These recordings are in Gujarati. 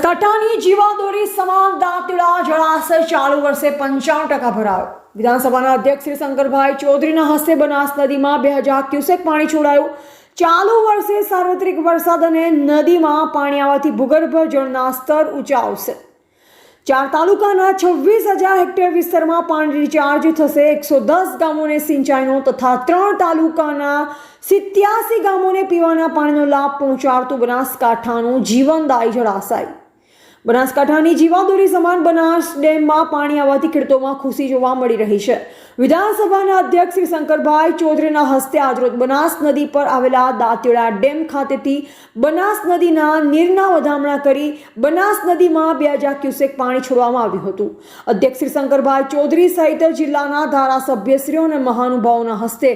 બનાસકાંઠાની જીવાદોરી સમાન દાંતીડા જળાશય ચાલુ વર્ષે પંચાવન ટકા ભરાયો. વિધાનસભાના અધ્યક્ષ શ્રી શંકરભાઈ ચૌધરીના હસ્તે બનાસ નદીમાં બે હજાર ક્યુસેક પાણી છોડાયું. ચાલુ વર્ષે સાર્વત્રિક વરસાદ અને નદીમાં પાણી આવવાથી ભૂગર્ભ જળના સ્તર ઊંચા આવશે ચાર તાલુકાના છવ્વીસ હજાર હેક્ટર વિસ્તારમાં પાણી રિચાર્જ થશે એકસો દસ ગામોને સિંચાઈનો તથા ત્રણ તાલુકાના સિત્યાસી ગામોને પીવાના પાણીનો લાભ પહોંચાડતું બનાસકાંઠાનું જીવનદાયી જળાશય. બનાસકાંઠાની જીવાદોરી સમાન બનાસ ડેમમાં પાણી આવવાથી ખેડૂતોમાં ખુશી જોવા મળી રહી છે. વિધાનસભાના અધ્યક્ષ શ્રી શંકરભાઈ ચૌધરીના હસ્તે આજરોજ બનાસ નદી પર આવેલા દાંતીડા ડેમ ખાતેથી બનાસ નદીના નીરના વધામણા કરી બનાસ નદીમાં બે હજાર ક્યુસેક પાણી છોડવામાં આવ્યું હતું. અધ્યક્ષ શ્રી શંકરભાઈ ચૌધરી સહિત જિલ્લાના ધારાસભ્યશ્રીઓ અને મહાનુભાવોના હસ્તે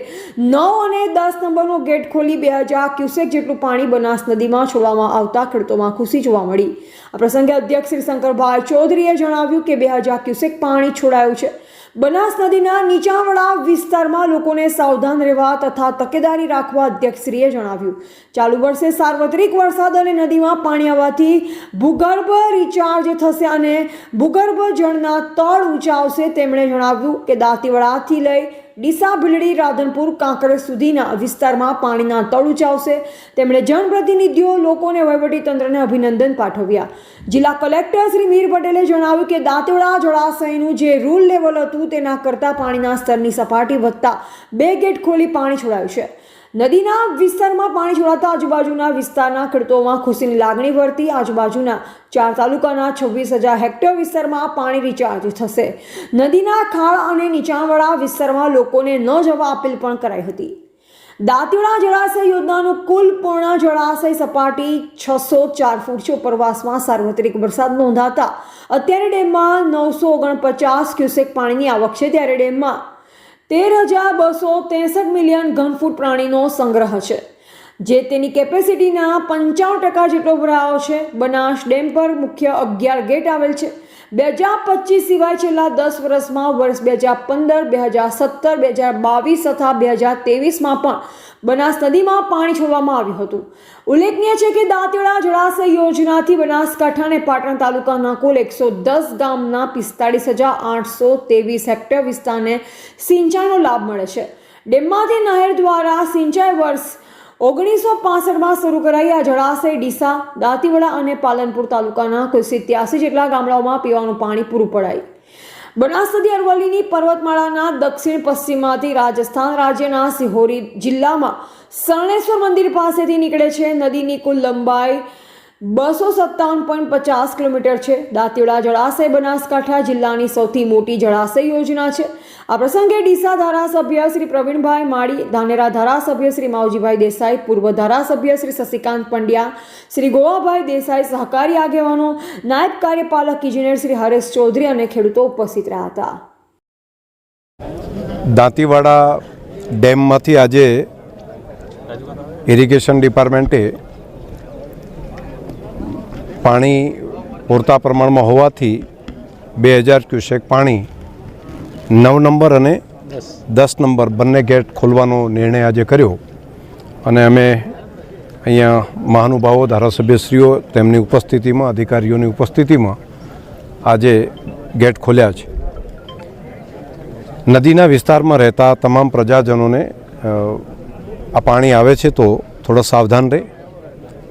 નવ અને દસ નંબરનો ગેટ ખોલી બે હજાર ક્યુસેક જેટલું પાણી બનાસ નદીમાં છોડવામાં આવતા ખેડૂતોમાં ખુશી જોવા મળી. આ પ્રસંગે અધ્યક્ષ શ્રી શંકરભાઈ ચૌધરીએ જણાવ્યું કે બે હજાર ક્યુસેક પાણી છોડાયું છે. બનાસ નદીના નીચાણવાળા વિસ્તારમાં લોકોને સાવધાન રહેવા તથા તકેદારી રાખવા અધ્યક્ષશ્રીએ જણાવ્યું. ચાલુ વર્ષે સાર્વત્રિક વરસાદ અને નદીમાં પાણી આવવાથી ભૂગર્ભ રિચાર્જ થશે અને ભૂગર્ભ જળના તળ ઊંચા આવશે. તેમણે જણાવ્યું કે દાંતીવાડાથી લઈ ડીસા ભીલડી રાધનપુર કાંકરેજ સુધીના વિસ્તારમાં પાણીના તળ ચાવશે તેમણે જનપ્રતિનિધિઓ, લોકોને વહીવટીતંત્રને અભિનંદન પાઠવ્યા. જિલ્લા કલેક્ટર શ્રી મીર પટેલે જણાવ્યું કે દાંતેવાડા જળાશયનું જે રૂલ લેવલ હતું તેના કરતાં પાણીના સ્તરની સપાટી વધતા બે ગેટ ખોલી પાણી છોડાયું છે. નદીના વિસ્તારમાં પાણી છોડાતા આજુબાજુના વિસ્તારના ખેડૂતોમાં ખુશીની લાગણી વર્તી. આજુબાજુના ચાર તાલુકાના છવ્વીસ હજાર હેક્ટર વિસ્તારમાં પાણી રિચાર્જ થશે. નદીના ખાળ અને નીચાણવાળા વિસ્તારમાં લોકોને ન જવા અપીલ પણ કરાઈ હતી. દાંતીવાડા જળાશય યોજનાનું કુલ પૂર્ણ જળાશય સપાટી છસો ચાર ફૂટ છે. ઉપરવાસમાં સાર્વત્રિક વરસાદ નોંધાતા અત્યારે ડેમમાં નવસો ઓગણપચાસ ક્યુસેક પાણીની આવક છે. ત્યારે ડેમમાં તેર હજાર બસો ત્રેસઠ મિલિયન ઘનફૂટ પ્રાણીનો સંગ્રહ છે, જે તેની કેપેસિટીના પંચાવન ટકા જેટલો ભરાવો છે. બનાસ ડેમ પર મુખ્ય અગિયાર ગેટ આવેલ છે. બે હજાર પચીસ સિવાય છેલ્લા દસ વર્ષમાં, વર્ષ બે હજાર પંદર, બે હજાર સત્તર, બે હજાર બાવીસ તથા બે હજાર ત્રેવીસમાં પણ બનાસ નદીમાં પાણી છોડવામાં આવ્યું હતું. ઉલ્લેખનીય છે કે દાંતેડા જળાશય યોજનાથી બનાસકાંઠા અને પાટણ તાલુકાના કુલ એકસો દસ ગામના પિસ્તાળીસ હજાર આઠસો ત્રેવીસ હેક્ટર વિસ્તારને સિંચાઈનો લાભ મળે છે. ડેમમાંથી નહેર દ્વારા સિંચાઈ વર્ષ ઓગણીસો પાસઠમાં શરૂ કરાઈ આ જળાશય ડીસા, દાંતીવાડા અને પાલનપુર તાલુકાના કુલ સિત્યાસી જેટલા ગામડાઓમાં પીવાનું પાણી પૂરું પડાય. બનાસ નદી અરવલ્લીની પર્વતમાળાના દક્ષિણ પશ્ચિમમાંથી રાજસ્થાન રાજ્યના સિહોરી જિલ્લામાં શરણેશ્વર મંદિર પાસેથી નીકળે છે. નદીની કુલ લંબાઈ બસો સત્તાવન પોઈન્ટ પચાસ કિલોમીટર છે. દાંતીવાડા જળાશય, બનાસકાંઠા જિલ્લાની સૌથી મોટી જળાશય યોજના છે. આ પ્રસંગે ડીસા ધારાસભ્ય શ્રી પ્રવીણભાઈ માળી, ધાનેરા ધારાસભ્ય શ્રી માવજીભાઈ દેસાઈ, પૂર્વ ધારાસભ્ય શ્રી શશિકાંત પંડ્યા, શ્રી ગોવાભાઈ દેસાઈ સહકારી આગેવાનો, નાયબ કાર્યપાલક ઇજનેર શ્રી હરેશ ચૌધરી અને ખેડૂતો ઉપસ્થિત રહ્યા હતા. દાંતીવાડા ડેમમાંથી આજે ઇરિગેશન ડિપાર્ટમેન્ટે પાણી પૂરતા પ્રમાણમાં હોવાથી બે હજાર ક્યુસેક પાણી નવ નંબર અને દસ. નંબર બંને ગેટ ખોલવાનો નિર્ણય આજે કર્યો. અને અમે અહીંયા મહાનુભાવો ધારાસભ્યશ્રીઓ તેમની ઉપસ્થિતિમાં અધિકારીઓની ઉપસ્થિતિમાં આજે ગેટ ખોલ્યા છે. નદીના વિસ્તારમાં રહેતા તમામ પ્રજાજનોને આ પાણી આવે છે તો થોડા સાવધાન રહે.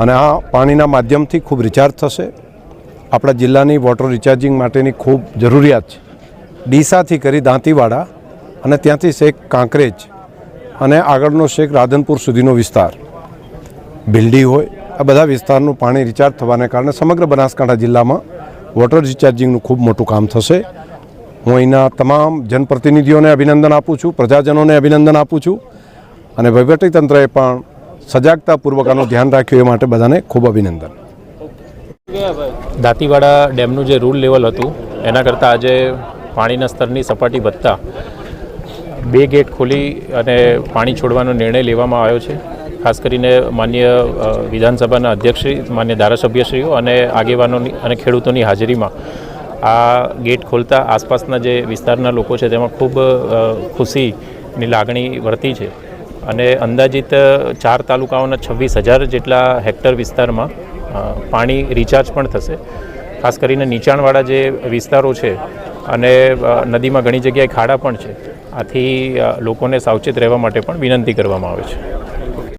અને આ પાણીના માધ્યમથી ખૂબ રિચાર્જ થશે. આપણા જિલ્લાની વોટર રિચાર્જિંગ માટેની ખૂબ જરૂરિયાત છે. ડીસાથી કરી દાંતીવાડા અને ત્યાંથી શેખ કાંકરેજ અને આગળનો શેખ રાધનપુર સુધીનો વિસ્તાર. ભીલડી હોય, આ બધા વિસ્તારનું પાણી રિચાર્જ થવાને કારણે સમગ્ર બનાસકાંઠા જિલ્લામાં વોટર રિચાર્જિંગનું ખૂબ મોટું કામ થશે. હું અહીંના તમામ જનપ્રતિનિધિઓને અભિનંદન આપું છું, પ્રજાજનોને અભિનંદન આપું છું અને વહીવટીતંત્રએ પણ સજાગતાપૂર્વક આનું ધ્યાન રાખ્યું એ માટે બધાને ખૂબ અભિનંદન. દાંતીવાડા ડેમનું જે રૂલ લેવલ હતું, એના કરતાં આજે પાણીના સ્તરની સપાટી વધતા બે ગેટ ખોલી અને પાણી છોડવાનો નિર્ણય લેવામાં આવ્યો છે. ખાસ કરીને માન્ય વિધાનસભાના અધ્યક્ષશ્રી, માન્ય ધારાસભ્યશ્રીઓ અને આગેવાનોની અને ખેડૂતોની હાજરીમાં આ ગેટ ખોલતા આસપાસના જે વિસ્તારના લોકો છે, તેમાં ખૂબ ખુશીની લાગણી વર્તી છે. અને અંદાજિત ચાર તાલુકાઓના છવ્વીસ હજાર જેટલા હેક્ટર વિસ્તારમાં પાણી રિચાર્જ પણ થશે. ખાસ કરીને નીચાણવાળા જે વિસ્તારો છે અને નદીમાં ઘણી જગ્યાએ ખાડા પણ છે. આથી લોકોને સાવચેત રહેવા માટે પણ વિનંતી કરવામાં આવે છે.